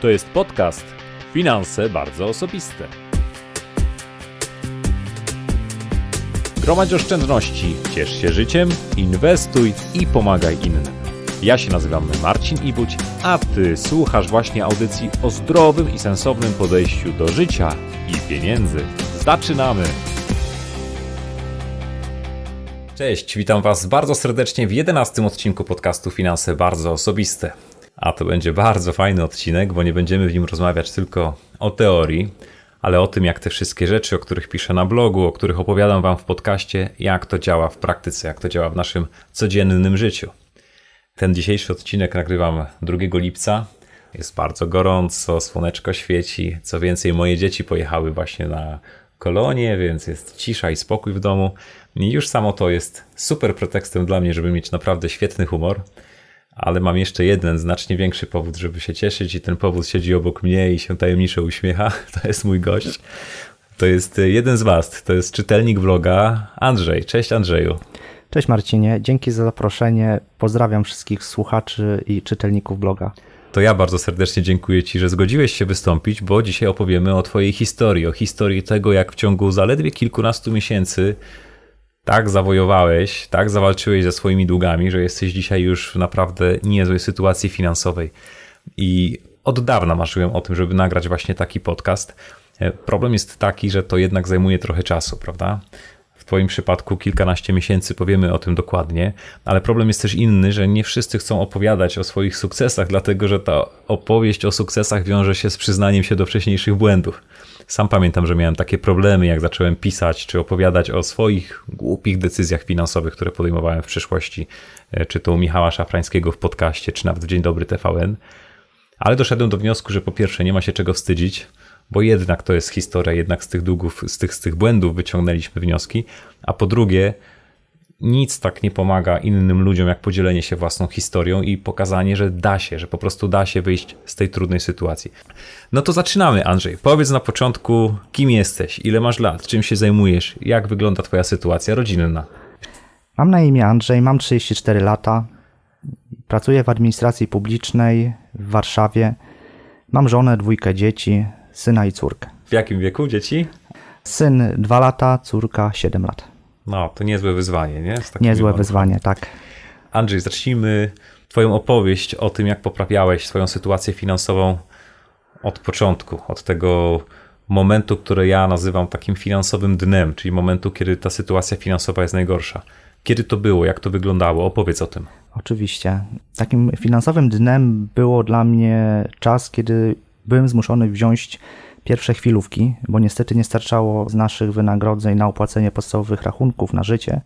To jest podcast Finanse bardzo osobiste. Gromadź oszczędności, ciesz się życiem, inwestuj i pomagaj innym. Ja się nazywam Marcin Ibuć, a Ty słuchasz właśnie audycji o zdrowym i sensownym podejściu do życia i pieniędzy. Zaczynamy! Cześć, witam Was bardzo serdecznie w 11 odcinku podcastu Finanse Bardzo Osobiste. A to będzie bardzo fajny odcinek, bo nie będziemy w nim rozmawiać tylko o teorii, ale o tym, jak te wszystkie rzeczy, o których piszę na blogu, o których opowiadam Wam w podcaście, jak to działa w praktyce, jak to działa w naszym codziennym życiu. Ten dzisiejszy odcinek nagrywam 2 lipca. Jest bardzo gorąco, słoneczko świeci. Co więcej, moje dzieci pojechały właśnie na kolonie, więc jest cisza i spokój w domu. I już samo to jest super pretekstem dla mnie, żeby mieć naprawdę świetny humor. Ale mam jeszcze jeden znacznie większy powód, żeby się cieszyć, i ten powód siedzi obok mnie i się tajemniczo uśmiecha. To jest mój gość. To jest jeden z Was, to jest czytelnik vloga Andrzej. Cześć Andrzeju. Cześć Marcinie, dzięki za zaproszenie. Pozdrawiam wszystkich słuchaczy i czytelników bloga. To ja bardzo serdecznie dziękuję Ci, że zgodziłeś się wystąpić, bo dzisiaj opowiemy o Twojej historii, o historii tego, jak w ciągu zaledwie kilkunastu miesięcy tak zawojowałeś, tak zawalczyłeś ze swoimi długami, że jesteś dzisiaj już w naprawdę niezłej sytuacji finansowej. I od dawna marzyłem o tym, żeby nagrać właśnie taki podcast. Problem jest taki, że to jednak zajmuje trochę czasu, prawda? W Twoim przypadku kilkanaście miesięcy powiemy o tym dokładnie, ale problem jest też inny, że nie wszyscy chcą opowiadać o swoich sukcesach, dlatego że ta opowieść o sukcesach wiąże się z przyznaniem się do wcześniejszych błędów. Sam pamiętam, że miałem takie problemy, jak zacząłem pisać czy opowiadać o swoich głupich decyzjach finansowych, które podejmowałem w przeszłości, e, czy to u Michała Szafrańskiego w podcaście, czy nawet w Dzień Dobry TVN. Ale doszedłem do wniosku, że po pierwsze nie ma się czego wstydzić, bo jednak to jest historia, jednak z tych długów, z tych, z tych błędów wyciągnęliśmy wnioski, a po drugie, nic tak nie pomaga innym ludziom, jak podzielenie się własną historią i pokazanie, że da się, że po prostu da się wyjść z tej trudnej sytuacji. No to zaczynamy, Andrzej. Powiedz na początku, kim jesteś, ile masz lat, czym się zajmujesz, jak wygląda Twoja sytuacja rodzinna. Mam na imię Andrzej, mam 34 lata. Pracuję w administracji publicznej w Warszawie. Mam żonę, dwójkę dzieci, syna i córkę. W jakim wieku dzieci? Syn 2 lata, córka 7 lat. No, to niezłe wyzwanie, nie? Niezłe maluchami. wyzwanie, tak. Andrzej, zacznijmy Twoją opowieść o tym, jak poprawiałeś swoją sytuację finansową od początku, od tego momentu, który ja nazywam takim finansowym dnem, czyli momentu, kiedy ta sytuacja finansowa jest najgorsza. Kiedy to było, jak to wyglądało? Opowiedz o tym. Oczywiście. Takim finansowym dnem było dla mnie czas, kiedy byłem zmuszony wziąć pierwsze chwilówki, bo niestety nie starczało z naszych wynagrodzeń na opłacenie podstawowych rachunków na życie,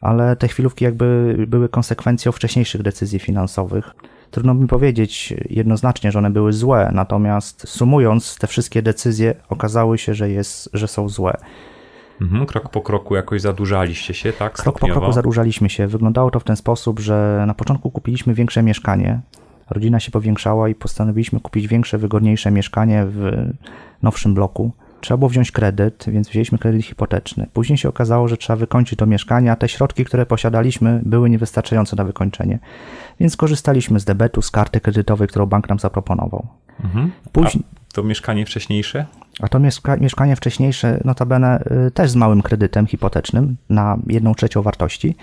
ale te chwilówki jakby były konsekwencją wcześniejszych decyzji finansowych. Trudno mi powiedzieć jednoznacznie, że one były złe, natomiast sumując te wszystkie decyzje okazały się, że, jest, że są złe. Mhm, krok po kroku jakoś zadłużaliście się, tak? Krok po Stopniowo? kroku zadłużaliśmy się. Wyglądało to w ten sposób, że na początku kupiliśmy większe mieszkanie. Rodzina się powiększała i postanowiliśmy kupić większe, wygodniejsze mieszkanie w nowszym bloku. Trzeba było wziąć kredyt, więc wzięliśmy kredyt hipoteczny. Później się okazało, że trzeba wykończyć to mieszkanie, a te środki, które posiadaliśmy, były niewystarczające na wykończenie. Więc korzystaliśmy z debetu, z karty kredytowej, którą bank nam zaproponował. Mhm. Później, A to mieszkanie wcześniejsze? a to mieszka- mieszkanie wcześniejsze, notabene y, też z małym kredytem hipotecznym na jedną trzecią wartości.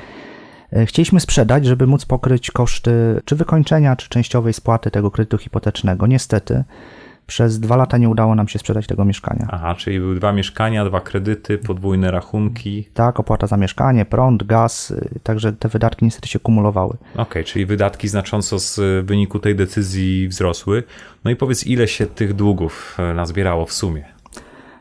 Y, Chcieliśmy sprzedać, żeby móc pokryć koszty czy wykończenia, czy częściowej spłaty tego kredytu hipotecznego. Niestety przez dwa lata nie udało nam się sprzedać tego mieszkania. Aha, czyli były dwa mieszkania, dwa kredyty, podwójne rachunki. Tak, opłata za mieszkanie, prąd, gaz, y, także te wydatki niestety się kumulowały. Okej, czyli wydatki znacząco z y, wyniku tej decyzji wzrosły. No i powiedz, ile się tych długów e, nazbierało w sumie?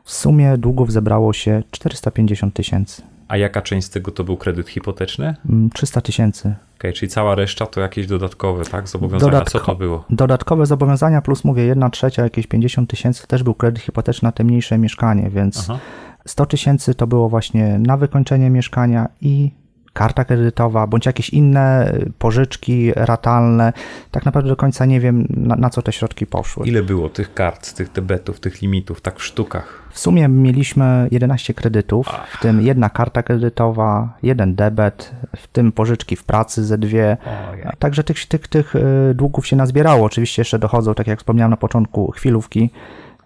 W sumie długów zebrało się 450 tysięcy, A jaka część z tego to był kredyt hipoteczny? Mm, 300 tysięcy. Okej, czyli cała reszta to jakieś dodatkowe, tak? Zobowiązania. Co to było? Dodatkowe zobowiązania plus mówię, jedna trzecia, jakieś 50 tysięcy też był kredyt hipoteczny na te mniejsze mieszkanie, więc Aha. 100 tysięcy to było właśnie na wykończenie mieszkania i karta kredytowa, bądź jakieś inne pożyczki ratalne. Tak naprawdę do końca nie wiem, na, na co te środki poszły. Ile było tych kart, tych debetów, tych limitów, tak w sztukach? W sumie mieliśmy 11 kredytów, w tym jedna karta kredytowa, jeden debet, w tym pożyczki w pracy ze dwie. Ojej. Także tych, tych, tych y, długów się nazbierało. Oczywiście jeszcze dochodzą, tak jak wspomniałem na początku, chwilówki,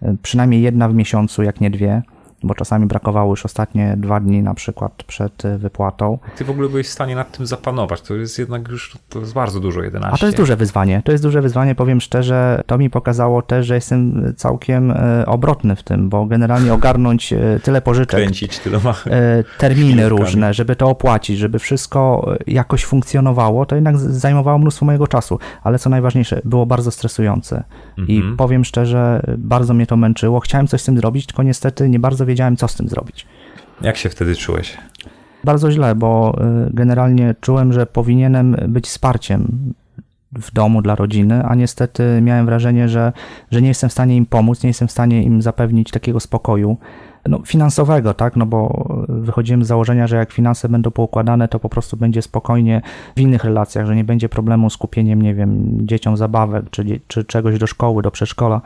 y, przynajmniej jedna w miesiącu, jak nie dwie, bo czasami brakowało już ostatnie dwa dni na przykład przed y, wypłatą. Ty w ogóle byłeś w stanie nad tym zapanować. To jest jednak już to jest bardzo dużo, 11. A to jest duże wyzwanie. To jest duże wyzwanie, powiem szczerze. To mi pokazało też, że jestem całkiem e, obrotny w tym, bo generalnie ogarnąć tyle pożyczek, Kręcić tyloma. terminy różne, żeby to opłacić, żeby wszystko jakoś funkcjonowało, to jednak zajmowało mnóstwo mojego czasu. Ale co najważniejsze, było bardzo stresujące. I Mhm. powiem szczerze, bardzo mnie to męczyło. Chciałem coś z tym zrobić, tylko niestety nie bardzo wiedziałem, co z tym zrobić. Jak się wtedy czułeś? Bardzo źle, bo y, generalnie czułem, że powinienem być wsparciem w domu dla rodziny, a niestety miałem wrażenie, że, że nie jestem w stanie im pomóc, nie jestem w stanie im zapewnić takiego spokoju no, finansowego, tak, no bo wychodziłem z założenia, że jak finanse będą poukładane, to po prostu będzie spokojnie w innych relacjach, że nie będzie problemu z kupieniem, nie wiem, dzieciom zabawek, czy, czy czegoś do szkoły, do przedszkola,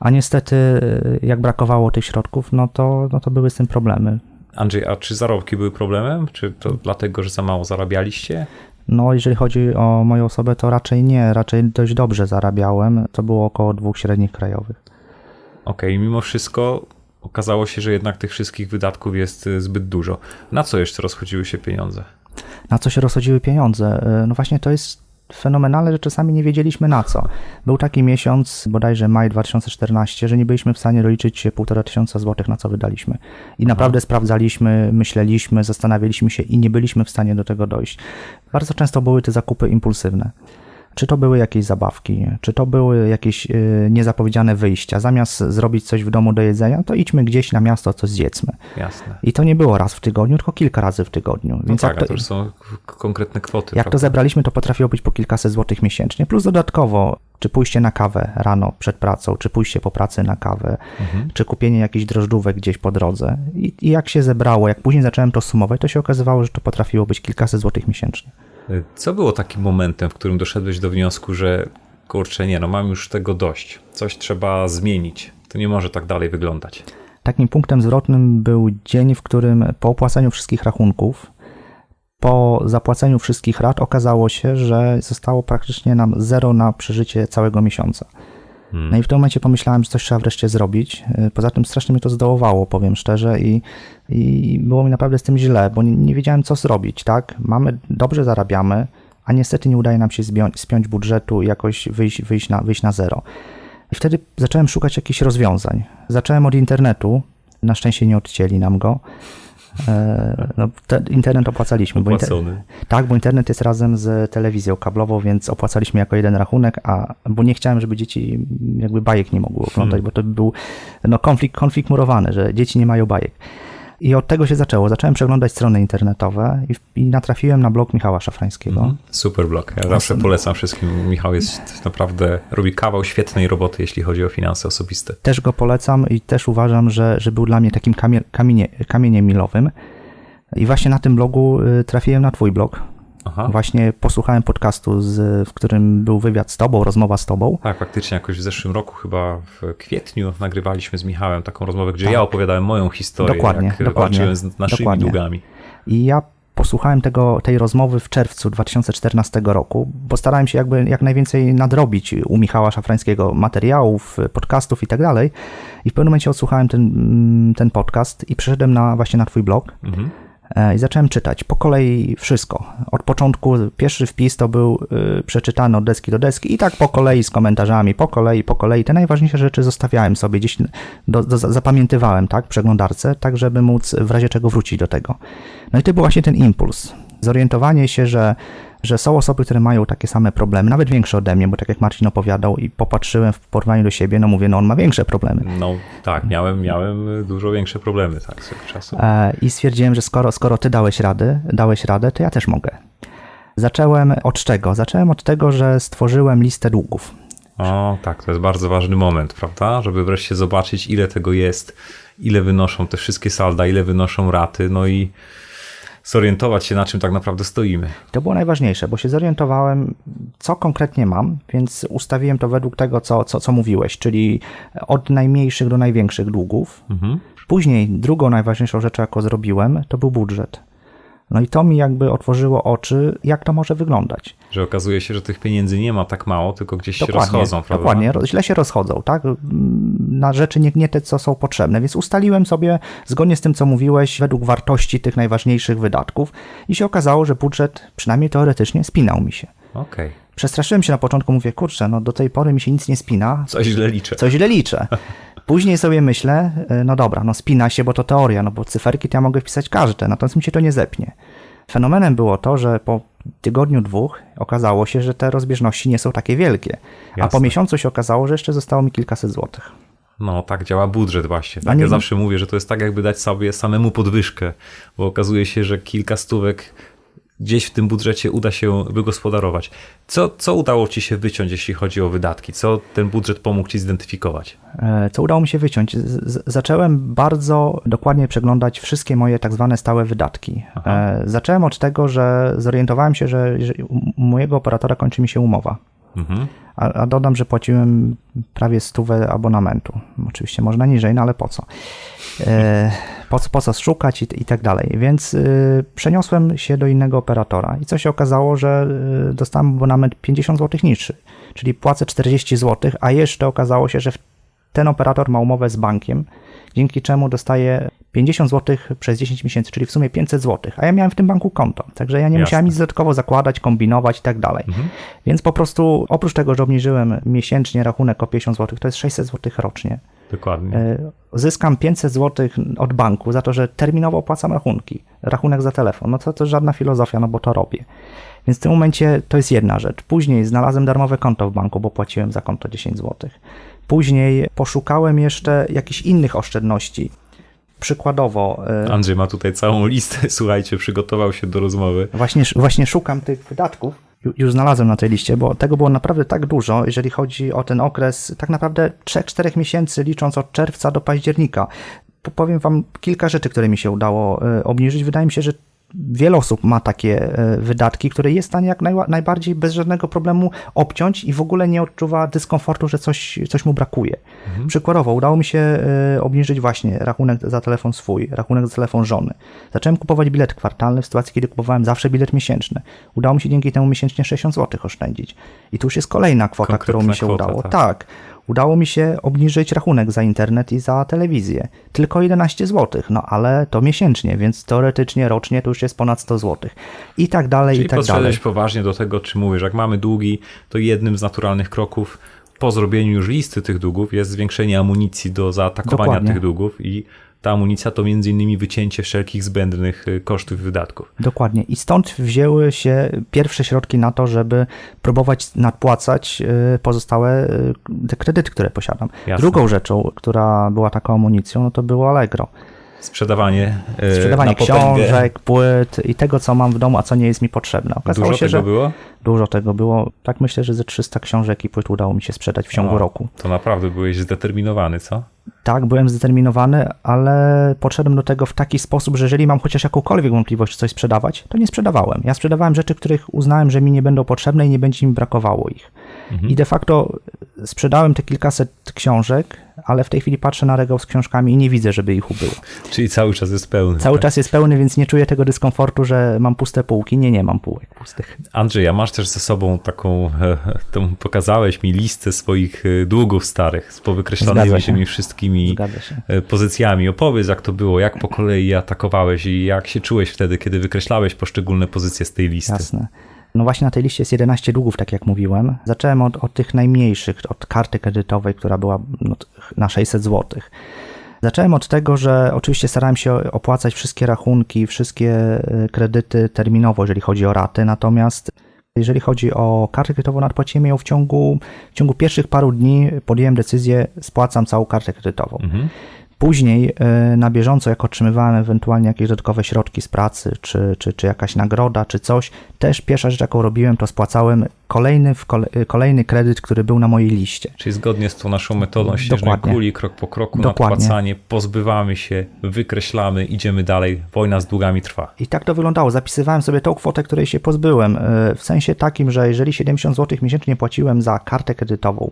a niestety y, jak brakowało tych środków, no to, no to były z tym problemy. Andrzej, a czy zarobki były problemem? Czy to dlatego, że za mało zarabialiście? No, jeżeli chodzi o moją osobę, to raczej nie, raczej dość dobrze zarabiałem. To było około dwóch średnich krajowych. Okej, mimo wszystko okazało się, że jednak tych wszystkich wydatków jest y, zbyt dużo. Na co jeszcze rozchodziły się pieniądze? Na co się rozchodziły pieniądze? Y, No właśnie to jest fenomenalne, że czasami nie wiedzieliśmy na co. Był taki miesiąc, bodajże maj 2014, że nie byliśmy w stanie doliczyć się półtora tysiąca złotych, na co wydaliśmy. I naprawdę sprawdzaliśmy, myśleliśmy, zastanawialiśmy się i nie byliśmy w stanie do tego dojść. Bardzo często były te zakupy impulsywne. Czy to były jakieś zabawki, czy to były jakieś y, niezapowiedziane wyjścia. Zamiast zrobić coś w domu do jedzenia, to idźmy gdzieś na miasto, coś zjedzmy. Jasne. I to nie było raz w tygodniu, tylko kilka razy w tygodniu. No Więc tak, jak a to, to już są konkretne kwoty. jak to prawda? zebraliśmy, to potrafiło być po kilkaset złotych miesięcznie. Plus dodatkowo, czy pójście na kawę rano przed pracą, czy pójście po pracy na kawę, Mhm. czy kupienie jakichś drożdżówek gdzieś po drodze. I, I jak się zebrało, jak później zacząłem to sumować, to się okazywało, że to potrafiło być kilkaset złotych miesięcznie. Co było takim momentem, w którym doszedłeś do wniosku, że kurczę, nie, no mam już tego dość. Coś trzeba zmienić. To nie może tak dalej wyglądać. Takim punktem zwrotnym był dzień, w którym po opłaceniu wszystkich rachunków, po zapłaceniu wszystkich rat okazało się, że zostało praktycznie nam zero na przeżycie całego miesiąca. No i w tym momencie pomyślałem, że coś trzeba wreszcie zrobić. Y, Poza tym strasznie mnie to zdołowało, powiem szczerze, i, i było mi naprawdę z tym źle, bo nie, nie wiedziałem, co zrobić, tak? Mamy, dobrze zarabiamy, a niestety nie udaje nam się spiąć budżetu i jakoś wyjść, wyjść, na, wyjść na zero. I wtedy zacząłem szukać jakichś rozwiązań. Zacząłem od internetu, na szczęście nie odcięli nam go. E, No, te, internet opłacaliśmy. Bo inter... Opłacony. Tak, bo internet jest razem z telewizją kablową, więc opłacaliśmy jako jeden rachunek, a bo nie chciałem, żeby dzieci jakby bajek nie mogły oglądać, bo to by był no, konflikt, konflikt murowany, że dzieci nie mają bajek. I od tego się zaczęło. Zacząłem przeglądać strony internetowe i, i natrafiłem na blog Michała Szafrańskiego. Mhm. Super blog. Ja zawsze polecam wszystkim. Michał jest naprawdę, robi kawał świetnej roboty, jeśli chodzi o finanse osobiste. Też go polecam i też uważam, że, że był dla mnie takim kamie, kamienie, kamieniem milowym. I właśnie na tym blogu y, trafiłem na twój blog. Aha. Właśnie posłuchałem podcastu, z, w którym był wywiad z tobą, rozmowa z tobą. Tak, faktycznie jakoś w zeszłym roku, chyba w kwietniu, nagrywaliśmy z Michałem taką rozmowę, gdzie Tak. ja opowiadałem moją historię, Dokładnie, jak dokładnie, walczyłem z naszymi dokładnie. długami. I ja posłuchałem tego, tej rozmowy w czerwcu 2014 roku, bo starałem się jakby jak najwięcej nadrobić u Michała Szafrańskiego materiałów, podcastów i tak dalej. I w pewnym momencie odsłuchałem ten, mm, ten podcast i przeszedłem na, właśnie na twój blog Mhm. E, i zacząłem czytać po kolei wszystko. Od początku pierwszy wpis to był y, przeczytany od deski do deski i tak po kolei z komentarzami, po kolei, po kolei. Te najważniejsze rzeczy zostawiałem sobie gdzieś, do, do, zapamiętywałem, tak, w przeglądarce, tak żeby móc w razie czego wrócić do tego. No i to był właśnie ten impuls. Zorientowanie się, że, że są osoby, które mają takie same problemy, nawet większe ode mnie, bo tak jak Marcin opowiadał i popatrzyłem w porównaniu do siebie, no mówię, no on ma większe problemy. No tak, miałem, miałem dużo większe problemy tak, swego czasu. E, I stwierdziłem, że skoro, skoro ty dałeś radę, dałeś radę, to ja też mogę. Zacząłem od czego? Zacząłem od tego, że stworzyłem listę długów. O tak, to jest bardzo ważny moment, prawda? Żeby wreszcie zobaczyć, ile tego jest, ile wynoszą te wszystkie salda, ile wynoszą raty, no i zorientować się, na czym tak naprawdę stoimy. To było najważniejsze, bo się zorientowałem, co konkretnie mam, więc ustawiłem to według tego, co, co, co mówiłeś, czyli od najmniejszych do największych długów. Mhm. Później drugą najważniejszą rzeczą, jaką zrobiłem, to był budżet. No i to mi jakby otworzyło oczy, jak to może wyglądać. Że okazuje się, że tych pieniędzy nie ma tak mało, tylko gdzieś się rozchodzą, prawda? Dokładnie, źle się rozchodzą, tak? Mm, Na rzeczy nie, nie te, co są potrzebne. Więc ustaliłem sobie, zgodnie z tym, co mówiłeś, według wartości tych najważniejszych wydatków i się okazało, że budżet, przynajmniej teoretycznie, spinał mi się. Okej. Przestraszyłem się na początku, mówię, kurczę, no do tej pory mi się nic nie spina, Coś źle liczę. coś źle liczę. Później sobie myślę, y, no dobra, no spina się, bo to teoria, no bo cyferki to ja mogę wpisać każde, natomiast mi się to nie zepnie. Fenomenem było to, że po tygodniu, dwóch okazało się, że te rozbieżności nie są takie wielkie. A po Jasne. miesiącu się okazało, że jeszcze zostało mi kilkaset złotych. No, tak działa budżet właśnie. Tak? nie- Ja zawsze mówię, że to jest tak, jakby dać sobie samemu podwyżkę, bo okazuje się, że kilka stówek gdzieś w tym budżecie uda się wygospodarować. Co, co udało ci się wyciąć, jeśli chodzi o wydatki? Co ten budżet pomógł ci zidentyfikować? E, Co udało mi się wyciąć? Z- Zacząłem bardzo dokładnie przeglądać wszystkie moje tak zwane stałe wydatki. E, Zacząłem od tego, że zorientowałem się, że u mojego operatora kończy mi się umowa. Mhm. A, a dodam, że płaciłem prawie stówę abonamentu. Oczywiście można niżej, no ale po co? E, po, po co szukać i, i tak dalej. Więc y, przeniosłem się do innego operatora i co się okazało, że y, dostałem abonament 50 zł niższy, czyli płacę 40 zł, a jeszcze okazało się, że ten operator ma umowę z bankiem, dzięki czemu dostaję 50 zł przez 10 miesięcy, czyli w sumie 500 zł, a ja miałem w tym banku konto, także ja nie Jasne. musiałem nic dodatkowo zakładać, kombinować i tak dalej. Więc po prostu oprócz tego, że obniżyłem miesięcznie rachunek o 50 zł, to jest 600 zł rocznie. Dokładnie. E, Zyskam 500 zł od banku za to, że terminowo opłacam rachunki. Rachunek za telefon. No to, to żadna filozofia, no bo to robię. Więc w tym momencie to jest jedna rzecz. Później znalazłem darmowe konto w banku, bo płaciłem za konto 10 zł. Później poszukałem jeszcze jakichś innych oszczędności. Przykładowo, e, Andrzej ma tutaj całą listę, słuchajcie, przygotował się do rozmowy. Właśnie, właśnie szukam tych wydatków. Ju- Już znalazłem na tej liście, bo tego było naprawdę tak dużo, jeżeli chodzi o ten okres tak naprawdę 3-4 miesięcy, licząc od czerwca do października. Po- Powiem Wam kilka rzeczy, które mi się udało e, obniżyć. Wydaje mi się, że wiele osób ma takie e, wydatki, które jest w stanie jak najła- najbardziej bez żadnego problemu obciąć i w ogóle nie odczuwa dyskomfortu, że coś, coś mu brakuje. Przykładowo udało mi się e, obniżyć właśnie rachunek za telefon swój, rachunek za telefon żony. Zacząłem kupować bilet kwartalny w sytuacji, kiedy kupowałem zawsze bilet miesięczny. Udało mi się dzięki temu miesięcznie 60 zł oszczędzić. I tu już jest kolejna kwota, którą mi się kwota, udało. tak. Tak. Udało mi się obniżyć rachunek za internet i za telewizję. Tylko 11 zł, no ale to miesięcznie, więc teoretycznie rocznie to już jest ponad 100 zł. I tak dalej, Czyli i tak dalej. poważnie do tego, czy mówisz, jak mamy długi, to jednym z naturalnych kroków po zrobieniu już listy tych długów jest zwiększenie amunicji do zaatakowania Dokładnie. tych długów i ta amunicja to między innymi wycięcie wszelkich zbędnych y, kosztów i wydatków. Dokładnie. I stąd wzięły się pierwsze środki na to, żeby próbować nadpłacać y, pozostałe y, te kredyty, które posiadam. Jasne. Drugą rzeczą, która była taką amunicją, no to było Allegro. Sprzedawanie, Sprzedawanie książek, płyt i tego, co mam w domu, a co nie jest mi potrzebne. Okazało Dużo się, tego że było? Dużo tego było. Tak myślę, że ze 300 książek i płyt udało mi się sprzedać w ciągu O, roku. To naprawdę byłeś zdeterminowany, co? Tak, byłem zdeterminowany, ale podszedłem do tego w taki sposób, że jeżeli mam chociaż jakąkolwiek wątpliwość coś sprzedawać, to nie sprzedawałem. Ja sprzedawałem rzeczy, których uznałem, że mi nie będą potrzebne i nie będzie mi brakowało ich. I de facto sprzedałem te kilkaset książek, ale w tej chwili patrzę na regał z książkami i nie widzę, żeby ich ubyło. Czyli cały czas jest pełny. Cały tak? czas jest pełny, więc nie czuję tego dyskomfortu, że mam puste półki. Nie, nie mam półek pustych. Andrzej, a masz też ze sobą taką, e, tą, pokazałeś mi listę swoich e, długów starych z powykreślonymi się. tymi wszystkimi się. e, pozycjami. Opowiedz, jak to było, jak po kolei atakowałeś i jak się czułeś wtedy, kiedy wykreślałeś poszczególne pozycje z tej listy. Jasne. No właśnie na tej liście jest 11 długów, tak jak mówiłem. Zacząłem od, od tych najmniejszych, od karty kredytowej, która była no, na 600 zł. Zacząłem od tego, że oczywiście starałem się opłacać wszystkie rachunki, wszystkie kredyty terminowo, jeżeli chodzi o raty, natomiast jeżeli chodzi o kartę kredytową, nadpłaciłem ją w ciągu, w ciągu pierwszych paru dni, podjąłem decyzję, spłacam całą kartę kredytową. Później e, na bieżąco, jak otrzymywałem ewentualnie jakieś dodatkowe środki z pracy, czy, czy, czy jakaś nagroda, czy coś, też pierwsza rzecz, jaką robiłem, to spłacałem kolejny, kole, kolejny kredyt, który był na mojej liście. Czyli zgodnie z tą naszą metodą śnieżnej kuli, krok po kroku, Dokładnie. nadpłacanie, pozbywamy się, wykreślamy, idziemy dalej, wojna z długami trwa. I tak to wyglądało. Zapisywałem sobie tą kwotę, której się pozbyłem, e, w sensie takim, że jeżeli 70 zł miesięcznie płaciłem za kartę kredytową,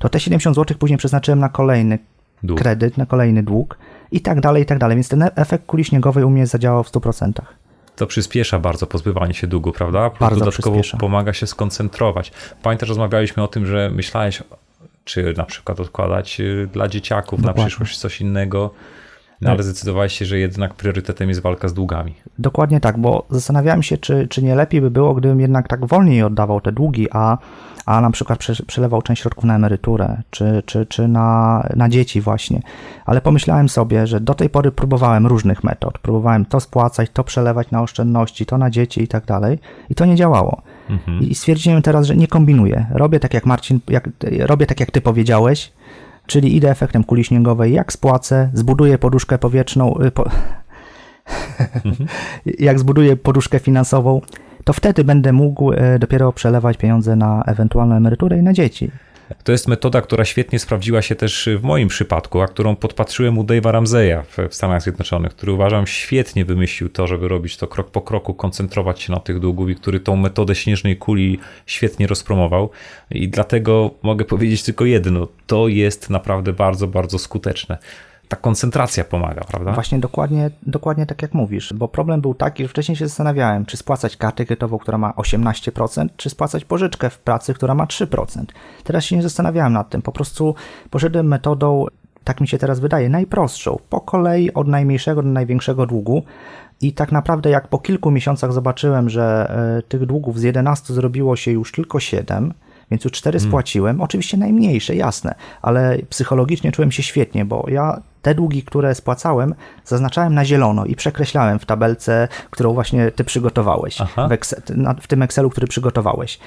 to te 70 zł później przeznaczyłem na kolejny Dług. kredyt, na kolejny dług i tak dalej, i tak dalej. Więc ten efekt kuli śniegowej u mnie zadziałał w 100%. To przyspiesza bardzo pozbywanie się długu, prawda? Bardzo Dodatkowo przyspiesza. pomaga się skoncentrować. Pamiętasz, rozmawialiśmy o tym, że myślałeś, czy na przykład odkładać y, dla dzieciaków Dokładnie. na przyszłość coś innego, no ale zdecydowałeś się, że jednak priorytetem jest walka z długami. Dokładnie tak, bo zastanawiałem się, czy, czy nie lepiej by było, gdybym jednak tak wolniej oddawał te długi, a, a na przykład prze, przelewał część środków na emeryturę, czy, czy, czy na, na dzieci właśnie. Ale pomyślałem sobie, że do tej pory próbowałem różnych metod. Próbowałem to spłacać, to przelewać na oszczędności, to na dzieci i tak dalej. I to nie działało. I stwierdziłem teraz, że nie kombinuję. Robię tak jak Marcin, jak, robię tak jak ty powiedziałeś, czyli idę efektem kuli śniegowej, jak spłacę, zbuduję poduszkę powietrzną, y, po, jak zbuduję poduszkę finansową, to wtedy będę mógł e, dopiero przelewać pieniądze na ewentualną emeryturę i na dzieci. To jest metoda, która świetnie sprawdziła się też w moim przypadku, a którą podpatrzyłem u Dave'a Ramseya w, Stanach Zjednoczonych, który uważam świetnie wymyślił to, żeby robić to krok po kroku, koncentrować się na tych długów i który tą metodę śnieżnej kuli świetnie rozpromował. I dlatego mogę powiedzieć tylko jedno, to jest naprawdę bardzo, bardzo skuteczne. Ta koncentracja pomaga, prawda? Właśnie dokładnie, dokładnie tak jak mówisz, bo problem był taki, że wcześniej się zastanawiałem, czy spłacać kartę kredytową, która ma 18%, czy spłacać pożyczkę w pracy, która ma 3%. Teraz się nie zastanawiałem nad tym, po prostu poszedłem metodą, tak mi się teraz wydaje, najprostszą, po kolei od najmniejszego do największego długu. I tak naprawdę, jak po kilku miesiącach zobaczyłem, że e, tych długów z 11 zrobiło się już tylko 7, więc już 4 spłaciłem, oczywiście najmniejsze, jasne, ale psychologicznie czułem się świetnie, bo ja te długi, które spłacałem, zaznaczałem na zielono i przekreślałem w tabelce, którą właśnie ty przygotowałeś, w, Excel, w tym Excelu, który przygotowałeś.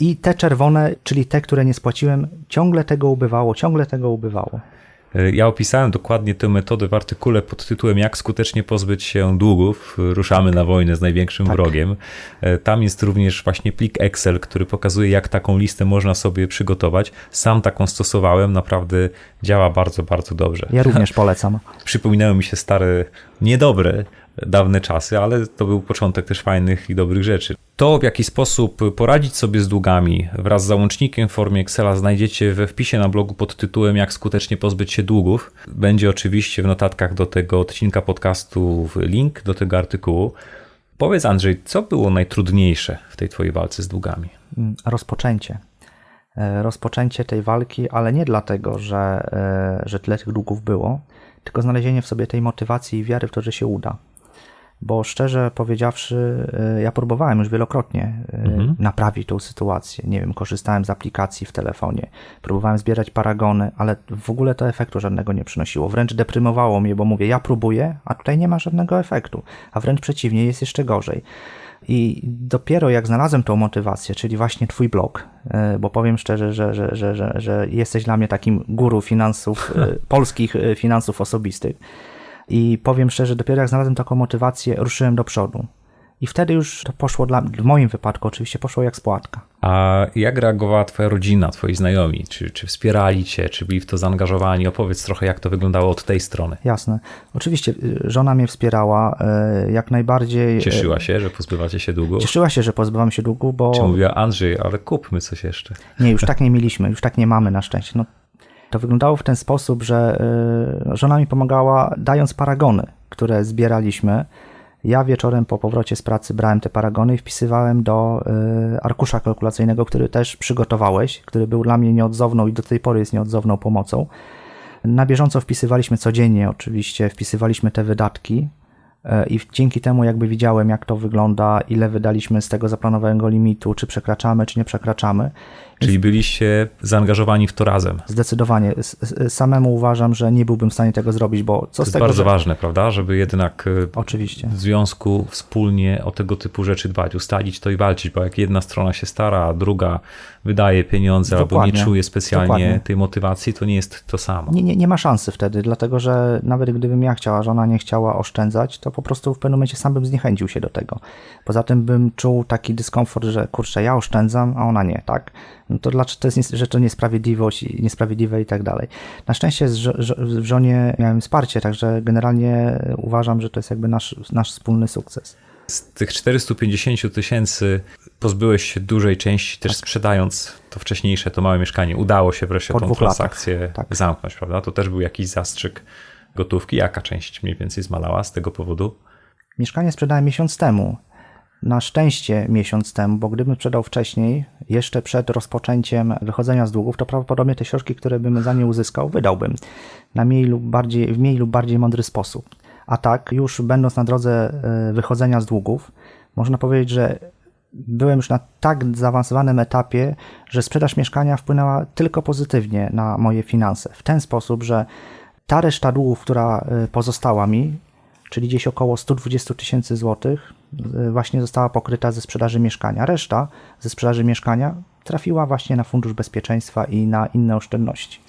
I te czerwone, czyli te, które nie spłaciłem, ciągle tego ubywało, ciągle tego ubywało. Ja opisałem dokładnie tę metodę w artykule pod tytułem Jak skutecznie pozbyć się długów. Ruszamy na wojnę z największym Tak. wrogiem. E, Tam jest również właśnie plik Excel, który pokazuje, jak taką listę można sobie przygotować. Sam taką stosowałem, naprawdę działa bardzo, bardzo dobrze. Ja również polecam. Przypominały mi się stare, niedobre, dawne czasy, ale to był początek też fajnych i dobrych rzeczy. To, w jaki sposób poradzić sobie z długami wraz z załącznikiem w formie Excela znajdziecie we wpisie na blogu pod tytułem Jak skutecznie pozbyć się długów. Będzie oczywiście w notatkach do tego odcinka podcastu link do tego artykułu. Powiedz Andrzej, co było najtrudniejsze w tej twojej walce z długami? Mm, rozpoczęcie. E, Rozpoczęcie tej walki, ale nie dlatego, że, e, że tyle tych długów było, tylko znalezienie w sobie tej motywacji i wiary w to, że się uda. Bo szczerze powiedziawszy, e, ja próbowałem już wielokrotnie e, naprawić tą sytuację. Nie wiem, korzystałem z aplikacji w telefonie, próbowałem zbierać paragony, ale w ogóle to efektu żadnego nie przynosiło. Wręcz deprymowało mnie, bo mówię, ja próbuję, a tutaj nie ma żadnego efektu. A wręcz przeciwnie, jest jeszcze gorzej. I dopiero jak znalazłem tą motywację, czyli właśnie Twój blog, e, bo powiem szczerze, że, że, że, że, że jesteś dla mnie takim guru finansów, polskich finansów osobistych. I powiem szczerze, dopiero jak znalazłem taką motywację, ruszyłem do przodu. I wtedy już to poszło dla w moim wypadku oczywiście poszło jak spłatka. A jak reagowała twoja rodzina, twoi znajomi? Czy, czy wspierali cię, czy byli w to zaangażowani? Opowiedz trochę, jak to wyglądało od tej strony. Jasne. Oczywiście y, żona mnie wspierała e, jak najbardziej. e, Cieszyła się, że pozbywacie się długów? Cieszyła się, że pozbywam się długu, bo Czy mówiła Andrzej, ale kupmy coś jeszcze? Nie, już tak nie mieliśmy, już tak nie mamy na szczęście. No, to wyglądało w ten sposób, że y, żona mi pomagała dając paragony, które zbieraliśmy. Ja wieczorem po powrocie z pracy brałem te paragony i wpisywałem do y, arkusza kalkulacyjnego, który też przygotowałeś, który był dla mnie nieodzowną i do tej pory jest nieodzowną pomocą. Na bieżąco wpisywaliśmy codziennie, oczywiście, wpisywaliśmy te wydatki i dzięki temu jakby widziałem, jak to wygląda, ile wydaliśmy z tego zaplanowanego limitu, czy przekraczamy, czy nie przekraczamy. Czyli byliście zaangażowani w to razem. Zdecydowanie. Samemu uważam, że nie byłbym w stanie tego zrobić, bo co To z jest tego, bardzo że... ważne, prawda? Żeby jednak e, Oczywiście. w związku wspólnie o tego typu rzeczy dbać, ustalić to i walczyć, bo jak jedna strona się stara, a druga wydaje pieniądze albo nie Dokładnie. czuje specjalnie Dokładnie. tej motywacji, to nie jest to samo. Nie, nie, nie ma szansy wtedy, dlatego że nawet gdybym ja chciała, żona nie chciała oszczędzać, to po prostu w pewnym momencie sam bym zniechęcił się do tego. Poza tym bym czuł taki dyskomfort, że kurczę, ja oszczędzam, a ona nie, tak? No to dlaczego to jest, to niesprawiedliwość, i- niesprawiedliwe i tak dalej. Na szczęście w żonie miałem wsparcie, także generalnie uważam, że to jest jakby nasz, nasz wspólny sukces. Z tych 450 tysięcy pozbyłeś się dużej części, też sprzedając to wcześniejsze, to małe mieszkanie. Udało się wreszcie Po tą transakcję tak. zamknąć, prawda? To też był jakiś zastrzyk gotówki. Jaka część mniej więcej zmalała z tego powodu? Mieszkanie sprzedałem miesiąc temu. Na szczęście miesiąc temu, bo gdybym sprzedał wcześniej, jeszcze przed rozpoczęciem wychodzenia z długów, to prawdopodobnie te środki, które bym za nie uzyskał, wydałbym na mniej lub bardziej, w mniej lub bardziej mądry sposób. A tak, już będąc na drodze e, wychodzenia z długów, można powiedzieć, że byłem już na tak zaawansowanym etapie, że sprzedaż mieszkania wpłynęła tylko pozytywnie na moje finanse. W ten sposób, że ta reszta długów, która y, pozostała mi, czyli gdzieś około 120 tysięcy złotych, y, właśnie została pokryta ze sprzedaży mieszkania. Reszta ze sprzedaży mieszkania trafiła właśnie na fundusz bezpieczeństwa i na inne oszczędności.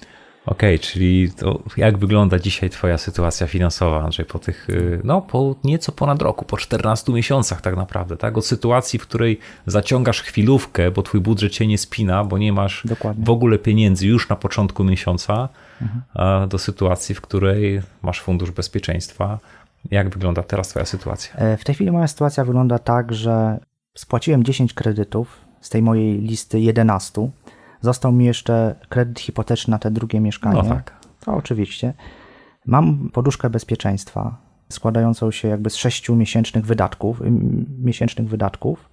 Okej, czyli to jak wygląda dzisiaj twoja sytuacja finansowa, Andrzej, po tych, y, no po nieco ponad roku, po 14 miesiącach tak naprawdę, tak? Od sytuacji, w której zaciągasz chwilówkę, bo twój budżet cię nie spina, bo nie masz Dokładnie. w ogóle pieniędzy już na początku miesiąca, a do sytuacji, w której masz fundusz bezpieczeństwa. Jak wygląda teraz twoja sytuacja? E, W tej chwili moja sytuacja wygląda tak, że spłaciłem 10 kredytów z tej mojej listy 11. Został mi jeszcze kredyt hipoteczny na te drugie mieszkanie. No tak. To oczywiście. Mam poduszkę bezpieczeństwa składającą się jakby z 6 miesięcznych wydatków, miesięcznych wydatków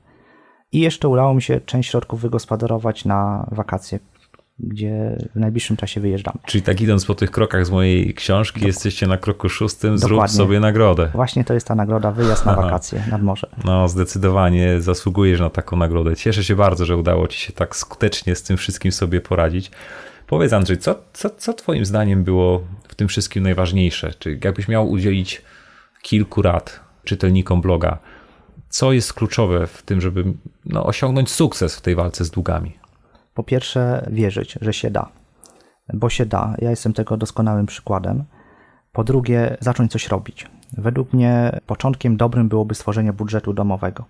i jeszcze udało mi się część środków wygospodarować na wakacje, gdzie w najbliższym czasie wyjeżdżamy. Czyli tak idąc po tych krokach z mojej książki, jesteście na kroku szóstym, zrób Dokładnie. sobie nagrodę. Właśnie to jest ta nagroda, wyjazd na wakacje nad morze. No, zdecydowanie zasługujesz na taką nagrodę. Cieszę się bardzo, że udało ci się tak skutecznie z tym wszystkim sobie poradzić. Powiedz Andrzej, co, co, co twoim zdaniem było w tym wszystkim najważniejsze? Czy jakbyś miał udzielić kilku rad czytelnikom bloga, co jest kluczowe w tym, żeby no, osiągnąć sukces w tej walce z długami? Po pierwsze, wierzyć, że się da, bo się da. Ja jestem tego doskonałym przykładem. Po drugie, zacząć coś robić. Według mnie początkiem dobrym byłoby stworzenie budżetu domowego.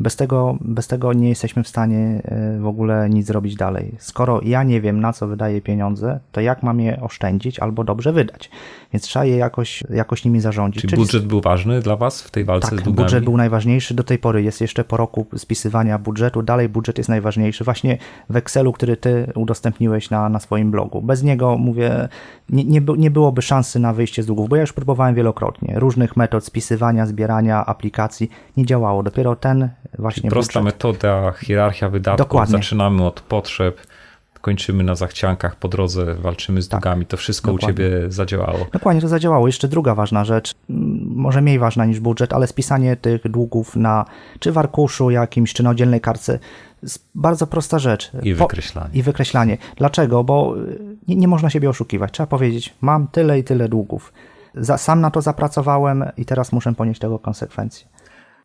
Bez tego, bez tego nie jesteśmy w stanie e, w ogóle nic zrobić dalej. Skoro ja nie wiem, na co wydaję pieniądze, to jak mam je oszczędzić albo dobrze wydać? Więc trzeba je jakoś, jakoś nimi zarządzić. Czy Czyli budżet był ważny dla was w tej walce z tak, długami? budżet był najważniejszy do tej pory. Jest jeszcze po roku spisywania budżetu. Dalej budżet jest najważniejszy. Właśnie w Excelu, który ty udostępniłeś na, na swoim blogu. Bez niego, mówię, nie, nie, nie byłoby szansy na wyjście z długów, bo ja już próbowałem wielokrotnie. Różnych metod spisywania, zbierania, aplikacji. Nie działało. Dopiero ten właśnie Prosta budżet. metoda, hierarchia wydatków. Dokładnie. Zaczynamy od potrzeb, kończymy na zachciankach, po drodze walczymy z długami. To wszystko Tak. dokładnie. u ciebie zadziałało. Dokładnie to zadziałało. Jeszcze druga ważna rzecz, m, może mniej ważna niż budżet, ale spisanie tych długów na czy w arkuszu jakimś, czy na oddzielnej kartce. Bardzo prosta rzecz. I Po- wykreślanie. I wykreślanie. Dlaczego? Bo y, nie, nie można siebie oszukiwać. Trzeba powiedzieć, mam tyle i tyle długów. Za, sam na to zapracowałem i teraz muszę ponieść tego konsekwencje.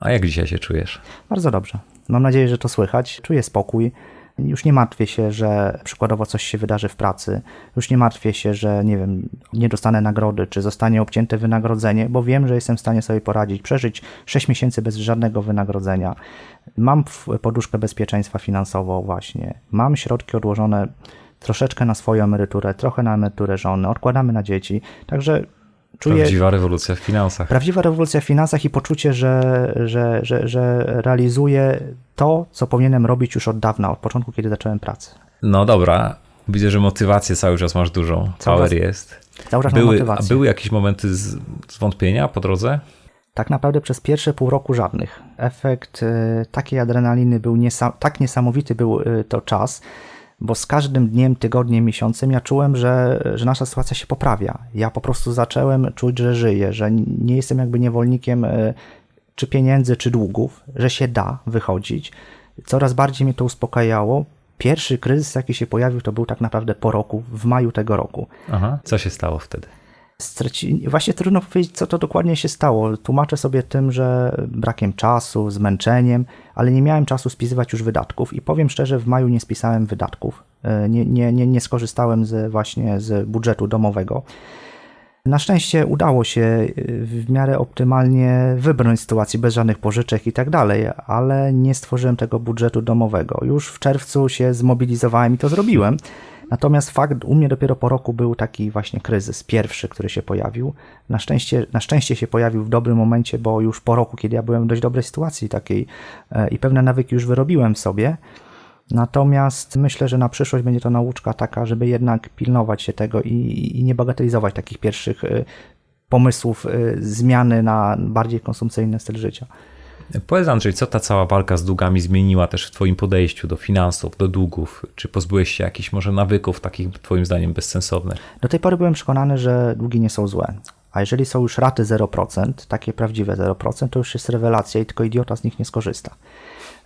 A jak dzisiaj się czujesz? Bardzo dobrze. Mam nadzieję, że to słychać. Czuję spokój. Już nie martwię się, że przykładowo coś się wydarzy w pracy. Już nie martwię się, że nie wiem, nie dostanę nagrody, czy zostanie obcięte wynagrodzenie, bo wiem, że jestem w stanie sobie poradzić, przeżyć 6 miesięcy bez żadnego wynagrodzenia. Mam poduszkę bezpieczeństwa finansową właśnie. Mam środki odłożone troszeczkę na swoją emeryturę, trochę na emeryturę żony, odkładamy na dzieci. Także czuję Prawdziwa rewolucja w finansach. Prawdziwa rewolucja w finansach i poczucie, że, że, że, że realizuję to, co powinienem robić już od dawna, od początku, kiedy zacząłem pracę. No dobra, widzę, że motywację cały czas masz dużą. Cały Power czas- jest. Cały czas mam Były, motywację. były jakieś momenty z, zwątpienia po drodze? Tak naprawdę przez pierwsze pół roku żadnych. Efekt e, takiej adrenaliny był niesa- tak niesamowity był e, to czas, bo z każdym dniem, tygodniem, miesiącem ja czułem, że, że nasza sytuacja się poprawia. Ja po prostu zacząłem czuć, że żyję, że nie jestem jakby niewolnikiem e, czy pieniędzy, czy długów, że się da wychodzić. Coraz bardziej mnie to uspokajało. Pierwszy kryzys, jaki się pojawił, to był tak naprawdę po roku, w maju tego roku. Aha. Co się stało wtedy? Właśnie trudno powiedzieć, co to dokładnie się stało. Tłumaczę sobie tym, że brakiem czasu, zmęczeniem, ale nie miałem czasu spisywać już wydatków i powiem szczerze, w maju nie spisałem wydatków. E, Nie, nie, nie, nie skorzystałem z, właśnie z budżetu domowego. Na szczęście udało się y, w miarę optymalnie wybrnąć z sytuacji bez żadnych pożyczek i tak dalej, ale nie stworzyłem tego budżetu domowego. Już w czerwcu się zmobilizowałem i to zrobiłem. Natomiast fakt, u mnie dopiero po roku był taki właśnie kryzys, pierwszy, który się pojawił. Na szczęście, na szczęście się pojawił w dobrym momencie, bo już po roku, kiedy ja byłem w dość dobrej sytuacji takiej e, i pewne nawyki już wyrobiłem sobie. Natomiast myślę, że na przyszłość będzie to nauczka taka, żeby jednak pilnować się tego i, i nie bagatelizować takich pierwszych y, pomysłów y, zmiany na bardziej konsumpcyjny styl życia. Powiedz Andrzej, co ta cała walka z długami zmieniła też w twoim podejściu do finansów, do długów? Czy pozbyłeś się jakichś może nawyków takich twoim zdaniem bezsensownych? Do tej pory byłem przekonany, że długi nie są złe. A jeżeli są już raty 0%, takie prawdziwe 0%, to już jest rewelacja i tylko idiota z nich nie skorzysta.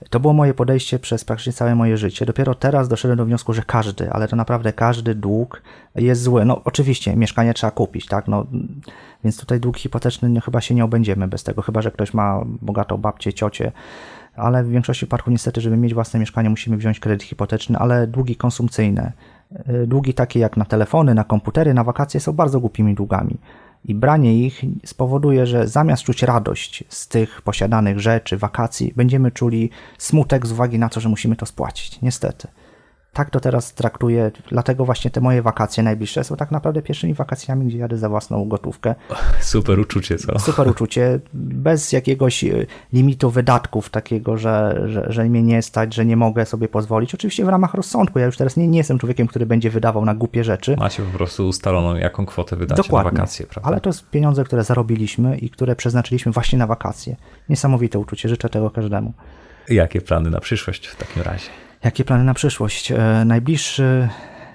To było moje podejście przez praktycznie całe moje życie. Dopiero teraz doszedłem do wniosku, że każdy, ale to naprawdę każdy dług jest zły. No oczywiście, mieszkanie trzeba kupić, tak? No, więc tutaj dług hipoteczny no, chyba się nie obędziemy bez tego, chyba że ktoś ma bogatą babcię, ciocię, ale w większości przypadków niestety, żeby mieć własne mieszkanie, musimy wziąć kredyt hipoteczny, ale długi konsumpcyjne, y, długi takie jak na telefony, na komputery, na wakacje są bardzo głupimi długami. I branie ich spowoduje, że zamiast czuć radość z tych posiadanych rzeczy, wakacji, będziemy czuli smutek z uwagi na to, że musimy to spłacić. Niestety. Tak to teraz traktuję, dlatego właśnie te moje wakacje najbliższe są tak naprawdę pierwszymi wakacjami, gdzie jadę za własną gotówkę. Super uczucie, co? Super uczucie, bez jakiegoś y, limitu wydatków takiego, że, że, że mnie nie stać, że nie mogę sobie pozwolić. Oczywiście w ramach rozsądku. Ja już teraz nie, nie jestem człowiekiem, który będzie wydawał na głupie rzeczy. Macie po prostu ustaloną, jaką kwotę wydacie Dokładnie. na wakacje, prawda? Ale to jest pieniądze, które zarobiliśmy i które przeznaczyliśmy właśnie na wakacje. Niesamowite uczucie, życzę tego każdemu. Jakie plany na przyszłość w takim razie? Jakie plany na przyszłość? E, najbliższy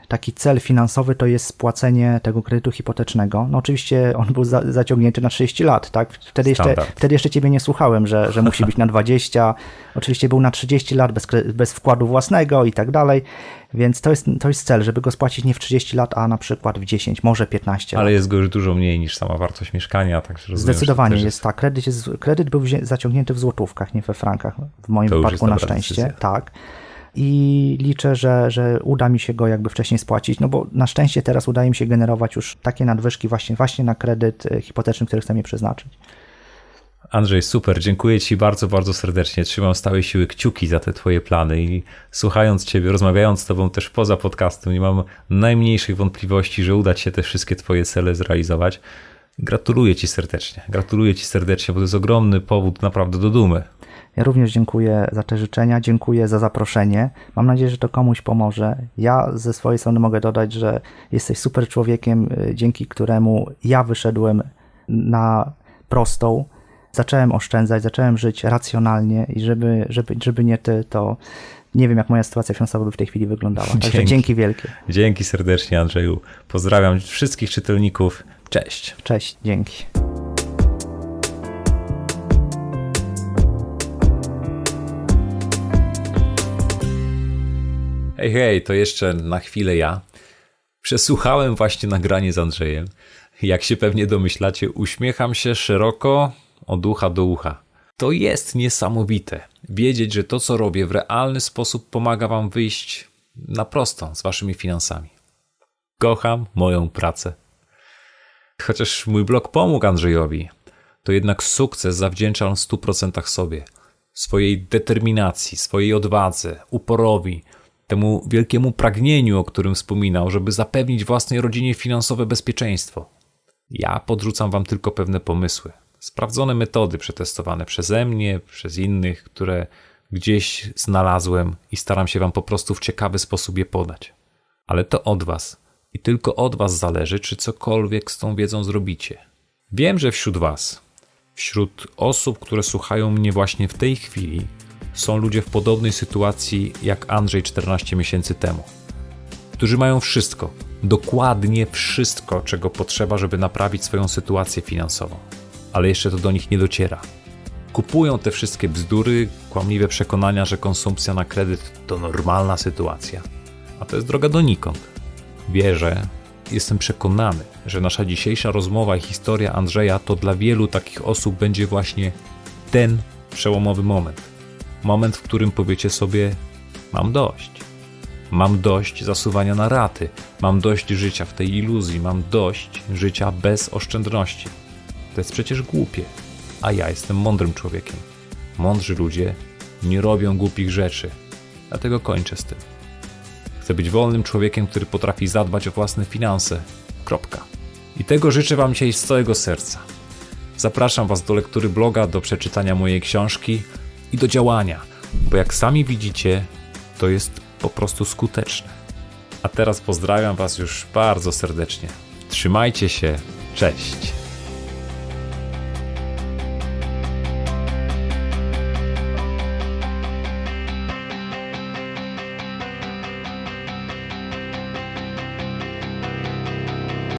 taki cel finansowy to jest spłacenie tego kredytu hipotecznego. No oczywiście on był za, zaciągnięty na 30 lat, tak? Wtedy jeszcze, wtedy jeszcze ciebie nie słuchałem, że, że musi być na 20. Oczywiście był na 30 lat bez, bez wkładu własnego i tak dalej. Więc to jest, to jest cel, żeby go spłacić nie w 30 lat, a na przykład w 10, może 15 lat. Ale jest go już dużo mniej niż sama wartość mieszkania, także rozumiem, Zdecydowanie też jest tak. Kredyt, jest, kredyt był zaciągnięty w złotówkach, nie we frankach. W moim To wypadku jest na szczęście. decyzja. Tak. I liczę, że, że uda mi się go jakby wcześniej spłacić, no bo na szczęście teraz udaje mi się generować już takie nadwyżki właśnie, właśnie na kredyt e, hipoteczny, który chcę mi przeznaczyć. Andrzej, super, dziękuję Ci bardzo, bardzo serdecznie. Trzymam z całej siły kciuki za te Twoje plany i słuchając Ciebie, rozmawiając z Tobą też poza podcastem, nie mam najmniejszych wątpliwości, że uda Ci się te wszystkie Twoje cele zrealizować. Gratuluję Ci serdecznie. Gratuluję Ci serdecznie, bo to jest ogromny powód naprawdę do dumy. Ja również dziękuję za te życzenia, dziękuję za zaproszenie. Mam nadzieję, że to komuś pomoże. Ja ze swojej strony mogę dodać, że jesteś super człowiekiem, y, dzięki któremu ja wyszedłem na prostą. Zacząłem oszczędzać, zacząłem żyć racjonalnie i żeby, żeby, żeby nie ty, to nie wiem, jak moja sytuacja finansowa by w tej chwili wyglądała. Także Dzięki. dzięki wielkie. Dzięki serdecznie, Andrzeju. Pozdrawiam wszystkich czytelników. Cześć. Cześć, dzięki. Hej, hej, to jeszcze na chwilę ja. Przesłuchałem właśnie nagranie z Andrzejem. Jak się pewnie domyślacie, uśmiecham się szeroko od ucha do ucha. To jest niesamowite. Wiedzieć, że to, co robię, w realny sposób pomaga Wam wyjść na prostą z Waszymi finansami. Kocham moją pracę. Chociaż mój blog pomógł Andrzejowi, to jednak sukces zawdzięczam w 100% sobie. Swojej determinacji, swojej odwadze, uporowi, temu wielkiemu pragnieniu, o którym wspominał, żeby zapewnić własnej rodzinie finansowe bezpieczeństwo. Ja podrzucam Wam tylko pewne pomysły, sprawdzone metody przetestowane przeze mnie, przez innych, które gdzieś znalazłem i staram się Wam po prostu w ciekawy sposób je podać. Ale to od Was i tylko od Was zależy, czy cokolwiek z tą wiedzą zrobicie. Wiem, że wśród Was, wśród osób, które słuchają mnie właśnie w tej chwili, są ludzie w podobnej sytuacji jak Andrzej 14 miesięcy temu. którzy mają wszystko, dokładnie wszystko, czego potrzeba, żeby naprawić swoją sytuację finansową, ale jeszcze to do nich nie dociera. Kupują te wszystkie bzdury, kłamliwe przekonania, że konsumpcja na kredyt to normalna sytuacja, a to jest droga donikąd. Wierzę, jestem przekonany, że nasza dzisiejsza rozmowa i historia Andrzeja to dla wielu takich osób będzie właśnie ten przełomowy moment. Moment, w którym powiecie sobie: Mam dość. Mam dość zasuwania na raty, mam dość życia w tej iluzji, mam dość życia bez oszczędności. To jest przecież głupie, a ja jestem mądrym człowiekiem. Mądrzy ludzie nie robią głupich rzeczy, dlatego kończę z tym. Chcę być wolnym człowiekiem, który potrafi zadbać o własne finanse. Kropka. I tego życzę Wam dzisiaj z całego serca. Zapraszam Was do lektury bloga, do przeczytania mojej książki i do działania, bo jak sami widzicie, to jest po prostu skuteczne. A teraz pozdrawiam Was już bardzo serdecznie. Trzymajcie się, cześć.